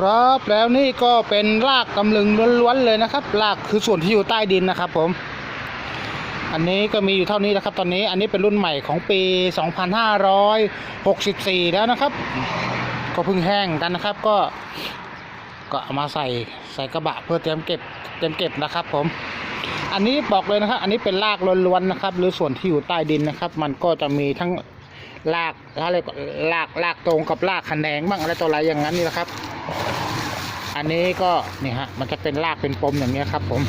ครับ แล้วนี่ก็เป็นรากตำลึงล้วนๆเลยนะครับ รากคือส่วนที่อยู่ใต้ดินนะครับผม อันนี้ก็มีอยู่เท่านี้นะครับ ตอนนี้อันนี้เป็นรุ่นใหม่ของปี 2564 แล้วนะครับ ก็เพิ่งแห้งกันนะครับ ก็ก็เอามาใส่ใส่กระบะเพื่อเตรียมเก็บเตรียมเก็บนะครับ ผม อันนี้บอกเลยนะครับ อันนี้เป็นรากล้วนๆนะครับ หรือส่วนที่อยู่ใต้ดินนะครับ มันก็จะมีทั้งรากอะไรก็รากรากตรงกับรากขนงบ้างอะไรต่ออะไรอย่างนั้นนี่แหละครับ อันนี้ก็นี่ฮะมันจะเป็นรากเป็นปมอย่างเงี้ยครับ ผม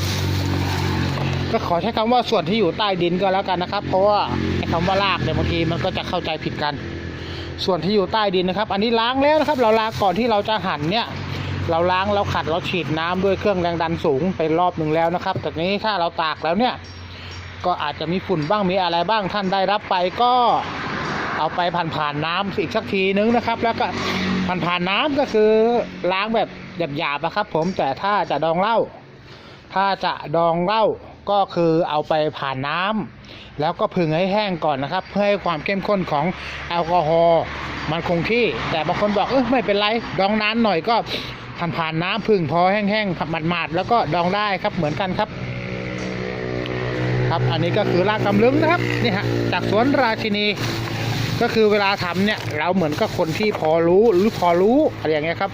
ก็ขอใช้คำว่าส่วนที่อยู่ใต้ดินก็แล้วกันนะครับ เพราะว่าไอ้คำว่ารากเนี่ยบางทีมันก็จะเข้าใจผิดกัน ส่วนที่อยู่ใต้ดินนะครับ อันนี้ล้างแล้วนะครับ เราล้างก่อนที่เราจะหั่นเนี่ย เราล้างเราขัดเราฉีดน้ำด้วยเครื่องแรงดันสูงไปรอบหนึ่งแล้วนะครับแต่นี้ถ้าเราตากแล้วเนี่ย ก็อาจจะมีฝุ่นบ้างมีอะไรบ้างท่านได้รับไปก็เอาไปผ่านผ่านน้ำอีกสักทีนึงนะครับ แล้วก็ผ่านผ่านน้ำก็คือล้างแบบ หยาบๆนะครับ ผมแต่ถ้าจะดองเหล้าถ้าจะดองเหล้าก็คือเอาไปผ่านน้ำแล้วก็ผึ่งให้แห้งก่อนนะครับ เพื่อให้ความเข้มข้นของแอลกอฮอล์มันคงที่ แต่บางคนบอกเออไม่เป็นไรดองนานหน่อยก็ผ่านผ่านๆน้ำผึ่งพอแห้งๆหมาดๆแล้วก็ดองได้ครับเหมือนกันครับ ครับอันนี้ก็คือรากตำลึงนะครับนี่ฮะจากสวนราชินี ก็คือเวลาทำเนี่ยเราเหมือนกับคนที่พอรู้หรือพอรู้อะไรอย่างเงี้ยครับ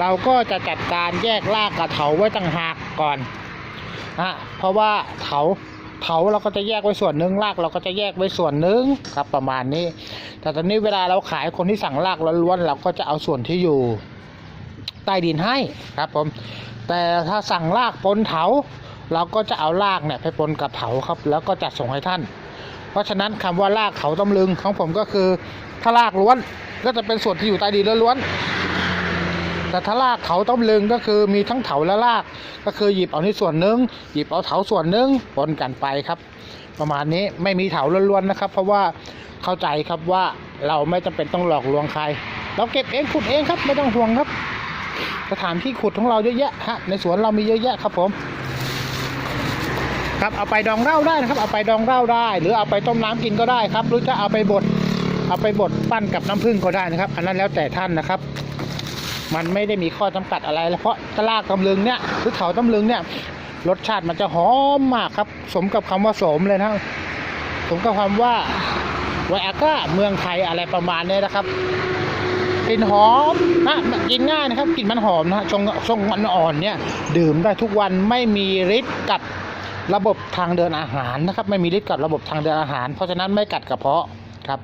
เราก็จะจัดการแยกรากกับเถาไว้ต่างหากก่อนนะเพราะว่าเถาเถาเราก็จะแยกไว้ส่วนหนึ่งรากเราก็จะแยกไว้ส่วนหนึ่งครับประมาณนี้ แต่ตอนนี้เวลาเราขายคนที่สั่งรากล้วนๆเราก็จะเอาส่วนที่อยู่ใต้ดินให้ครับผมแต่ถ้าสั่งรากปนเถาเราก็จะเอารากเนี่ยไปปนกับเถาครับ แล้วก็จัดส่งให้ท่าน เพราะฉะนั้นคำว่ารากเขาตำลึงของผมก็คือถ้ารากล้วนก็จะเป็นส่วนที่อยู่ใต้ดินล้วนๆแต่ถ้ารากเขาต้มลึงก็คือมีทั้งเถาและราก ก็คือหยิบเอาที่ส่วนหนึ่งหยิบเอาเถาส่วนหนึ่งปนกันไปครับ ประมาณนี้ไม่มีเถาล้วนๆนะครับ เพราะว่าเข้าใจครับว่าเราไม่จำเป็นต้องหลอกลวงใคร เราเก็บเองขุดเองครับไม่ต้องห่วงครับ สถานที่ขุดของเราเยอะแยะฮะในสวนเรามีเยอะแยะครับผม ครับ เอาไปดองเหล้าได้นะครับ เอาไปดองเหล้าได้ หรือเอาไปต้มน้ำกินก็ได้ครับ หรือจะเอาไปบด เอาไปบดปั้นกับน้ำผึ้งก็ได้นะครับ อันนั้นแล้วแต่ท่านนะครับ มันไม่ได้มีข้อจำกัดอะไรเพราะตะลากตำลึงเนี่ยหรือเถาตำลึงเนี่ย รสชาติมันจะหอมมากครับ สมกับคำว่าสมเลยนะสมกับคำว่าไวอาก้าเมืองไทยอะไรประมาณนี้นะครับกลิ่นหอมนะกินง่ายนะครับกลิ่นมันหอมนะฮะชงชงมันอ่อนเนี่ย ดื่มได้ทุกวันไม่มีฤทธิ์กับ ระบบทางเดินอาหารนะครับ ไม่มีฤทธิ์กับระบบทางเดินอาหาร เพราะฉะนั้นไม่กัดกระเพาะครับ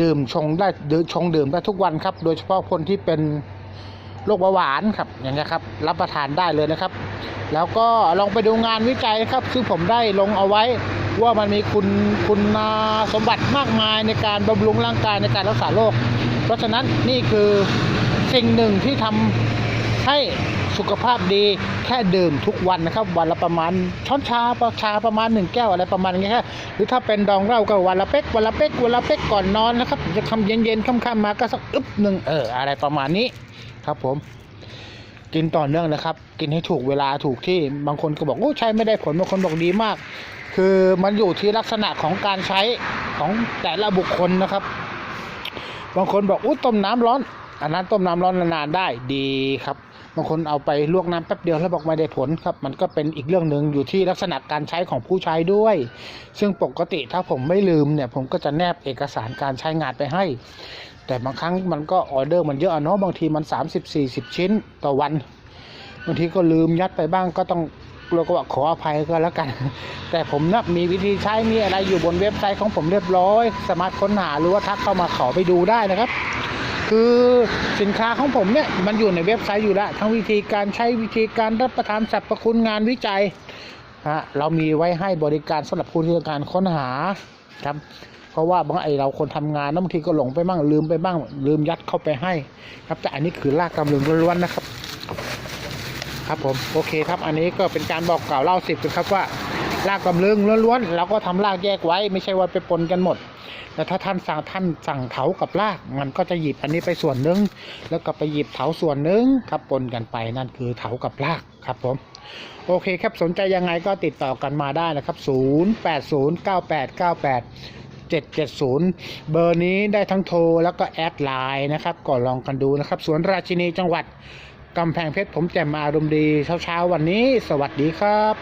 ดื่มชงได้ดื่มชงดื่มได้ทุกวันครับ โดยเฉพาะคนที่เป็นโรคเบาหวานครับอย่างเงี้ยครับ รับประทานได้เลยนะครับ แล้วก็ลองไปดูงานวิจัยนะครับซึ่งผมได้ลงเอาไว้ว่ามันมีคุณคุณสมบัติมากมายในการบำรุงร่างกายในการรักษาโรคเพราะฉะนั้นนี่คือสิ่งหนึ่งที่ทำให้ สุขภาพดีแค่ดื่มทุกวันนะครับ วันละประมาณช้อนชาประชาประมาณหนึ่งแก้วอะไรประมาณนี้ครับหรือถ้าเป็นดองเหล้าก็วันละเป๊กวันละเป๊กวันละเป๊กก่อนนอนนะครับจะคำเย็นๆค่ำๆมาก็สักอึ๊บหนึ่งเอออะไรประมาณนี้ครับผมกินต่อเนื่องนะครับ กินให้ถูกเวลาถูกที่บางคนก็บอกโอ้ใช้ไม่ได้ผลบางคนบอกดีมาก คือมันอยู่ที่ลักษณะของการใช้ของแต่ละบุคคลนะครับ บางคนบอกอุ้ต้มน้ำร้อน อันนั้นต้มน้ำร้อนนานๆได้ดีครับ บางคนเอาไปลวกน้ำแป๊บเดียวแล้วบอกไม่ได้ผลครับ มันก็เป็นอีกเรื่องหนึ่งอยู่ที่ลักษณะการใช้ของผู้ใช้ด้วย ซึ่งปกติถ้าผมไม่ลืมเนี่ย ผมก็จะแนบเอกสารการใช้งานไปให้ แต่บางครั้งมันก็ออเดอร์มันเยอะอะเนาะบางทีมัน 30-40 ชิ้นต่อวันบางทีก็ลืมยัดไปบ้างก็ต้องเราก็ว่าขออภัยก็แล้วกัน แต่ผมนะมีวิธีใช้มีอะไรอยู่บนเว็บไซต์ของผมเรียบร้อย สามารถค้นหาหรือว่าทักเข้ามาขอไปดูได้นะครับ คือสินค้าของผมเนี่ยมันอยู่ในเว็บไซต์อยู่แล้วทั้งวิธีการใช้วิธีการรับประทานสรรพคุณงานวิจัยฮะเรามีไว้ให้บริการสำหรับผู้ที่ต้องการค้นหาครับเพราะว่าบางไอเราคนทำงานบางทีก็หลงไปบ้างลืมไปบ้างลืมยัดเข้าไปให้ ครับแต่อันนี้คือรากกำลึงล้วนๆนะครับ ครับผมโอเคครับอันนี้ก็เป็นการบอกกล่าวเล่าสิบกันครับว่า รากกำลึงล้วนๆเราก็ทำรากแยกไว้ไม่ใช่ว่าไปปนกันหมดแต่ถ้าท่านสั่งท่านสั่งเถากับรากมันก็จะหยิบอันนี้ไปส่วนหนึ่งแล้วก็ไปหยิบเถาส่วนหนึ่งครับปนกันไปนั่นคือเถากับรากครับผมโอเคครับสนใจยังไงก็ติดต่อกันมาได้นะครับ 0809898770เบอร์นี้ได้ทั้งโทรแล้วก็แอดไลน์นะครับก่อนลองกันดูนะครับสวนราชินีจังหวัดกำแพงเพชรผมแจ่มอารมณ์ดีเช้าๆวันนี้ สวัสดีครับ